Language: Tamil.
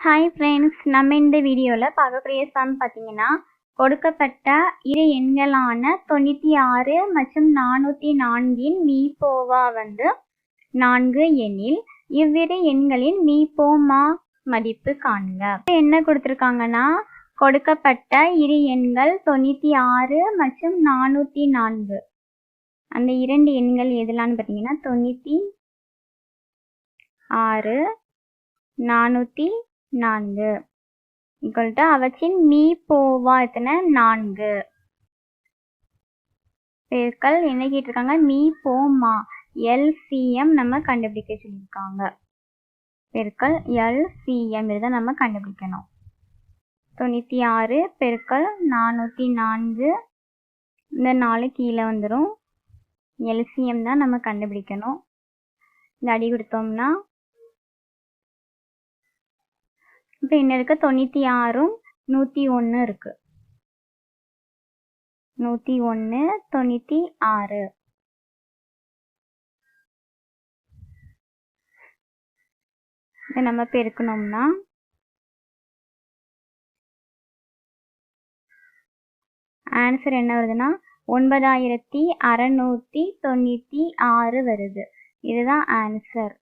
ஹாய் ஃப்ரெண்ட்ஸ் நம்ம இந்த வீடியோவில் பார்க்கக்கூடிய சம் பார்த்தீங்கன்னா கொடுக்கப்பட்ட இரு எண்களான தொண்ணூற்றி ஆறு மற்றும் நானூற்றி நான்கின் மீபோவா வந்து நான்கு எண்ணில் இவ்விரு எண்களின் மீபோமா மதிப்பு காண்க. என்ன கொடுத்துருக்காங்கன்னா கொடுக்கப்பட்ட இரு எண்கள் தொண்ணூற்றி ஆறு மற்றும் நானூற்றி நான்கு அந்த இரண்டு எண்கள் எதுலான்னு பார்த்தீங்கன்னா தொண்ணூற்றி ஆறு நானூற்றி நான்கு. ஈக்குவல் அவற்றின் மீ போவா எத்தனை? நான்கு. பெருக்கள் என்ன கேட்டிருக்காங்க? மீ போமா எல்சிஎம் நம்ம கண்டுபிடிக்க சொல்லியிருக்காங்க. பெருக்கள் எல்சிஎம் இதுதான் நம்ம கண்டுபிடிக்கணும். தொண்ணூற்றி ஆறு பெருக்கள் நானூற்றி நான்கு. இந்த நாலு கீழே வந்துடும் எல்சிஎம் தான் நம்ம கண்டுபிடிக்கணும். இந்த அடி கொடுத்தோம்னா இப்போ என்ன இருக்கு? தொண்ணூற்றி ஆறும் நூற்றி ஒன்று இருக்கு. நூற்றி ஒன்று தொண்ணூற்றி ஆறு இதை நம்ம பெருக்கணும்னா ஆன்சர் என்ன வருதுன்னா ஒன்பதாயிரத்தி அறநூற்றி தொண்ணூற்றி ஆறு வருது. இதுதான் ஆன்சர்